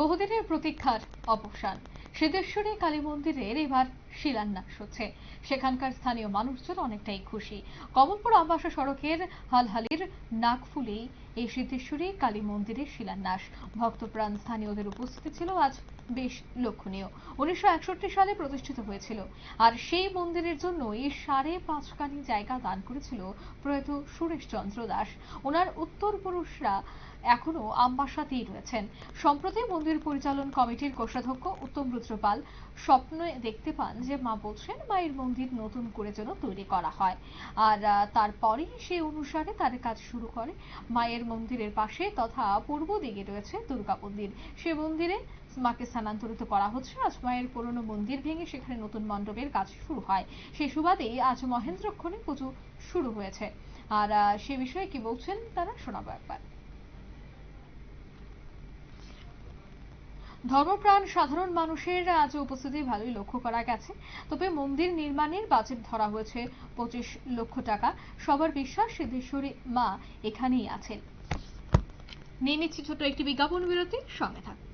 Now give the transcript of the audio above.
বহুদিনের প্রতীক্ষার অবসান। সিদ্ধেশ্বরী কালী মন্দিরের এবার শিলান্যাস হচ্ছে। সেখানকার স্থানীয় মানুষজন অনেকটাই খুশি। কমলপুর আম্বাসা সড়কের হালহালির নাকফুলেই এই সিদ্ধেশ্বরী কালী মন্দিরের শিলান্যাস। ভক্তপ্রাণ স্থানীয়দের উপস্থিতি ছিল আজ বেশ লক্ষণীয়। উনিশশো একষট্টি সালে প্রতিষ্ঠিত হয়েছিল। আর সেই মন্দিরের জন্য এই সাড়ে পাঁচখানি জায়গা দান করেছিল প্রয়াত সুরেশ চন্দ্র দাস। ওনার উত্তর পুরুষরা এখনও আমবাসাতেই রয়েছেন। সম্প্রতি মন্দির পরিচালন কমিটির কোষাধ্যক্ষ উত্তম রুদ্র পাল স্বপ্নে দেখতে পান যে মা বলছেন মায়ের মন্দির নতুন করে যেন তৈরি করা হয়। আর তারপরেই সেই অনুসারে তার কাজ শুরু করে মায়ের মন্দিরের পাশে তথা পূর্ব দিকে রয়েছে দুর্গা মন্দির। সে মন্দিরে মাকে স্থানান্তরিত করা হচ্ছে। আজ মায়ের পুরনো মন্দির ভেঙে সেখানে নতুন মণ্ডপের কাজ শুরু হয়। সেই সুবাদেই আজ মহেন্দ্রক্ষণে পুজো শুরু হয়েছে। আর সে বিষয়ে কি বলছেন তারা শোনাবো একবার। ধর্মপ্রাণ সাধারণ মানুষের আজ উপস্থিতি ভালোই লক্ষ্য করা গেছে। তবে মন্দির নির্মাণের বাজেট ধরা হয়েছে পঁচিশ লক্ষ টাকা। সবার বিশ্বাস, সিদ্ধেশ্বরী মা এখানেই আছেন। নিয়ে নিচ্ছি ছোট একটি বিজ্ঞাপন বিরতি। সঙ্গে থাকুন।